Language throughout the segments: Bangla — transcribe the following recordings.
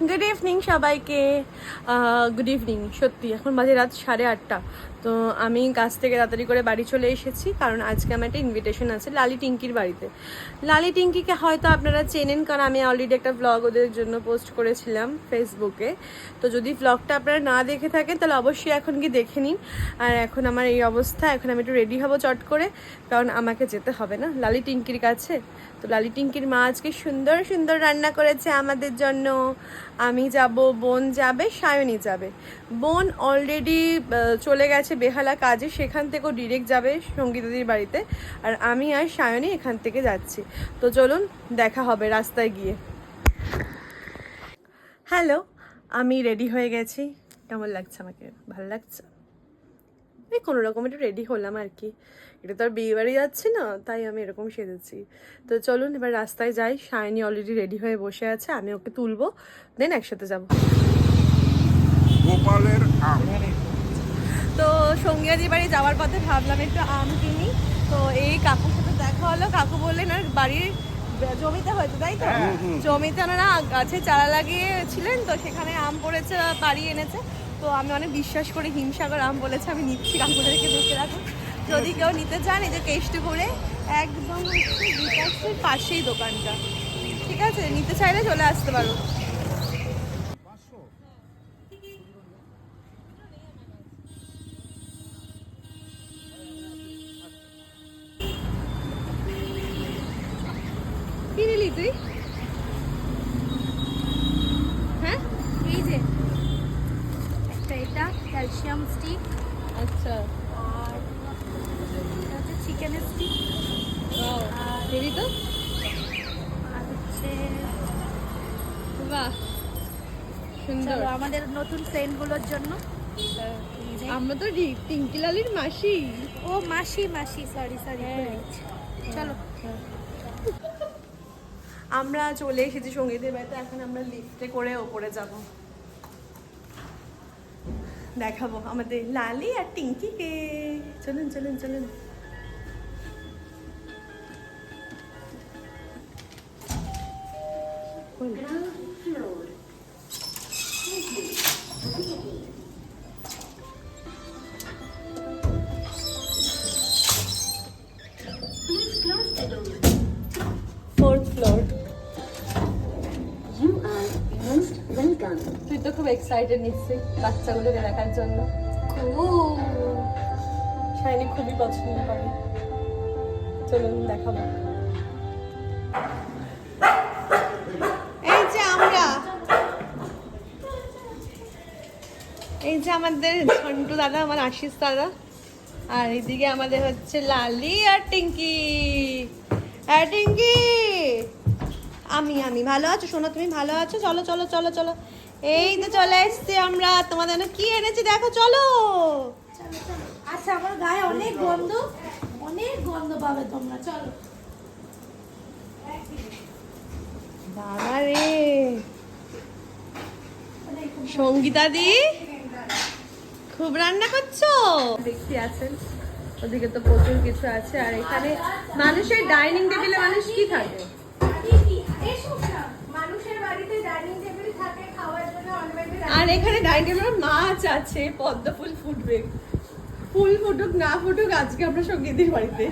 গুড ইভিনিং সবাইকে। গুড ইভিনিং সত্যি, এখন বাজে রাত সাড়ে আটটা। তো আমি কাজ থেকে তাড়াতাড়ি করে বাড়ি চলে এসেছি, কারণ আজকে আমার একটা ইনভিটেশন আছে লালি টিঙ্কির বাড়িতে। লালি টিঙ্কিকে হয়তো আপনারা চেনেন, কারণ আমি অলরেডি একটা ব্লগ ওদের জন্য পোস্ট করেছিলাম ফেসবুকে তো যদি ব্লগটা আপনারা না দেখে থাকেন, তাহলে অবশ্যই এখন কি দেখে নিন। আর এখন আমার এই অবস্থা, এখন আমি একটু রেডি হব চট করে, কারণ আমাকে যেতে হবে না। লালি টিঙ্কির কাছে। তো লালি টিঙ্কির মা আজকে সুন্দর সুন্দর রান্না করেছে আমাদের জন্য। আমি যাব, বোন যাবে, সায়নী যাবে। বোন অলরেডি চলে গেছে বেহালা কাজে, সেখান থেকেও ডিরেক্ট যাবে সঙ্গীতাদির বাড়িতে। আর আমি আর সায়নী এখান থেকে যাচ্ছি। তো চলুন, দেখা হবে রাস্তায় গিয়ে। হ্যালো আমি রেডি হয়ে গেছি। কেমন লাগছে আমাকে? ভালো লাগছে? এই কোনো রকম একটু রেডি হলাম আর কি। এটা তো আর বিয়ে বাড়ি যাচ্ছে না তাই আমি এরকম সেজেছি। তো চলুন এবার রাস্তায় যাই শাইনি অলরেডি রেডি হয়ে বসে আছে আমি ওকে তুলবো দেন একসাথে যাব। গোপালের আম। তো সঙ্গীয়াদি বাড়ি যাওয়ার পথে ভাবলাম একটু আম কিনি। তো এই কাকুর সাথে দেখা হলো কাকু বললেন আর বাড়ির জমিতে হয়তো তাই তো? জমিতে ওনারা গাছে চারা লাগিয়েছিলেন তো সেখানে আম পড়েছে বাড়ি এনেছে। তো আমি অনেক বিশ্বাস করে হিমসাগর আম বলেছে, আমি নিচ্ছি কাকুদেরকে দেখে রাখুন। যদি কেউ নিতে চান এই যে করে একদম হচ্ছে পাশেই দোকানটা। ঠিক আছে? নিতে চাইলে চলে আসতে পারো। তুই হ্যাঁ এই যে একটা এটা ক্যালসিয়াম স্টিক আচ্ছা। আর এটা হচ্ছে চিকেনের স্টিক দিবি তো আর হচ্ছে বাহ সুন্দর। আমাদের নতুন ফ্রেন্ডগুলোর জন্য। আমরা তো রি- টিঙ্কি লালির মাসি। ও মাসি মাসি সরি সরি হ্যাঁ। চলো। আমরা চলে এসেছি সঙ্গীতের বাড়িতে এখন আমরা লিফটে করে ওপরে যাব। দেখাবো আমাদের লালি আর টিঙ্কিকে। চলুন চলুন চলুন। ফোর্থ most তুই তো খুব এক্সাইটেড নিশ্চয়ই বাচ্চাগুলোকে দেখার জন্য। খুব শাইনি খুবই পছন্দ করে। চলুন দেখাবো। এই যে আমরা। এই যে আমাদের ঝন্টু দাদা আমার আশিস দাদা। আর এদিকে আমাদের হচ্ছে লালি আর টিঙ্কি। আর টিঙ্কি! আমি আমি। ভালো আছো শোনো তুমি ভালো আছো? চলো চলো চলো চলো। এই তো চলে এসছি আমরা। তোমাদের জন্য কি এনেছি দেখো চলো। চলো চলো। আচ্ছা আমার গায়ে অনেক গন্ধ অনেক গন্ধ পাবে তোমরা চলো। বাবা রে। সঙ্গীতা দি খুব রান্না করছ? দেখতে আছেন? ওদিকে তো প্রচুর কিছু আছে। আর এখানে মানুষের ডাইনিং টেবিলে মানুষ কি থাকে মানুষের বাড়িতে ডাইনিং টেবিল থাকে খাওয়ার জন্য অলরেডি আর এখানে ডাইনিং টেবিলে মাছ আছে পদ্ম ফুল ফুটবে। ফুল ফুটুক না ফুটুক আজকে আমরা সঙ্গীতির বাড়িতে।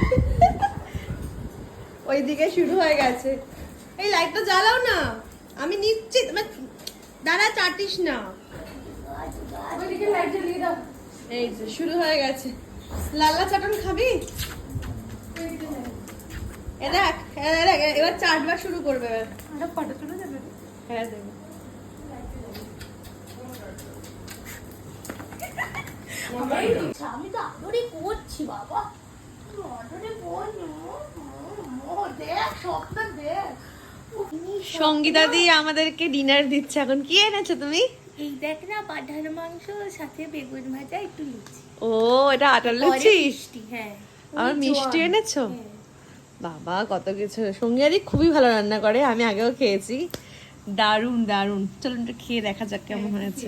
ওইদিকে শুরু হয়ে গেছে। এই লাইটটা জ্বালাও না। আমি নিচ্ছি তোমার দাঁড়া চাটিস না। ওইদিকে লাইট জ্বালিয়ে দাও। এই যে শুরু হয়ে গেছে। লাল্লা চাটন খাবি? এ দেখ এবার চাটবার শুরু করবে। ফটো তুলে যাবে হ্যাঁ দেবে। আমি তো আদরে করছি বাবা আদরে কর ও দেখ স্বপ্ন দেখ সঙ্গীতা দি আমাদেরকে ডিনার দিচ্ছে। এখন কি এনেছো তুমি? এই দেখ না পাঠানো মাংস সাথে বেগুন ভাজা একটু লুচি। ও এটা আটার লুচি? মিষ্টি হ্যাঁ। আর মিষ্টি এনেছো? হ্যাঁ। বাবা কত কিছু। সঙ্গীয়াদি খুবই ভালো রান্না করে আমি আগেও খেয়েছি। দারুণ দারুণ। চলুন একটু খেয়ে দেখা যাক কেমন হয়েছে।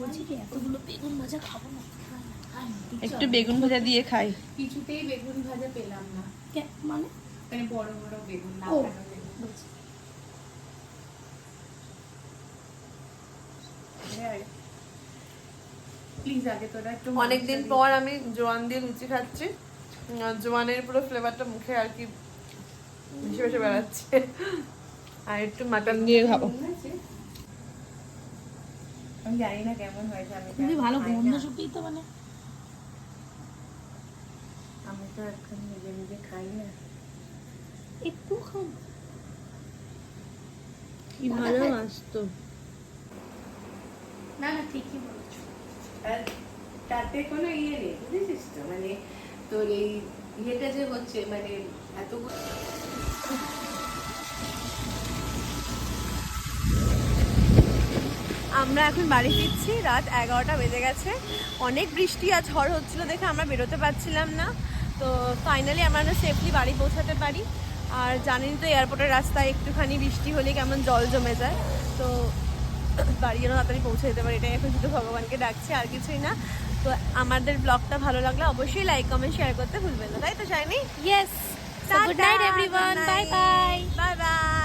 বলছি কি এতগুলো বেগুন ভাজা খাব না। একটু বেগুন ভাজা দিয়ে খাই। কিছুতেই বেগুন ভাজা পেলাম না। মানে? মানে বড় বড় বেগুন না একটু অনেকদিন পর আমি জোয়ান দিয়ে লুচি খাচ্ছি। জোয়ানের পুরো ফ্লেভারটা মুখে আর কি ভেসে ভেসে বেড়াচ্ছে। আর একটু মাটন দিয়ে খাব। আমি জানি না কেমন হয়েছে আমি ভালো গন্ধ শুকিয়ে তো মানে। আমি তো এখন নিজে নিজে খাই না। একটু ভালো আসতো। না না ঠিকই বলছো। আর তাতে কোনো ইয়ে নেই বুঝেছিস তো? মানে তোর এই ইয়েটা যে হচ্ছে মানে এত আমরা এখন বাড়ি ফিরছি রাত এগারোটা বেজে গেছে। অনেক বৃষ্টি আর ঝড় হচ্ছিল দেখে আমরা বেরোতে পারছিলাম না। তো ফাইনালি আমরা সেফলি বাড়ি পৌঁছাতে পারি। আর জানেন তো এয়ারপোর্টের রাস্তায় একটুখানি বৃষ্টি হলে কেমন জল জমে যায়। তো বাড়ি যেন তাড়াতাড়ি পৌঁছে যেতে পারি এটাই এখন শুধু ভগবানকে ডাকছি আর কিছুই না। তো আমাদের ব্লগটা ভালো লাগলে অবশ্যই লাইক কমেন্ট শেয়ার করতে ভুলবেন না তাই তো চাইনি yes good night everyone bye bye bye bye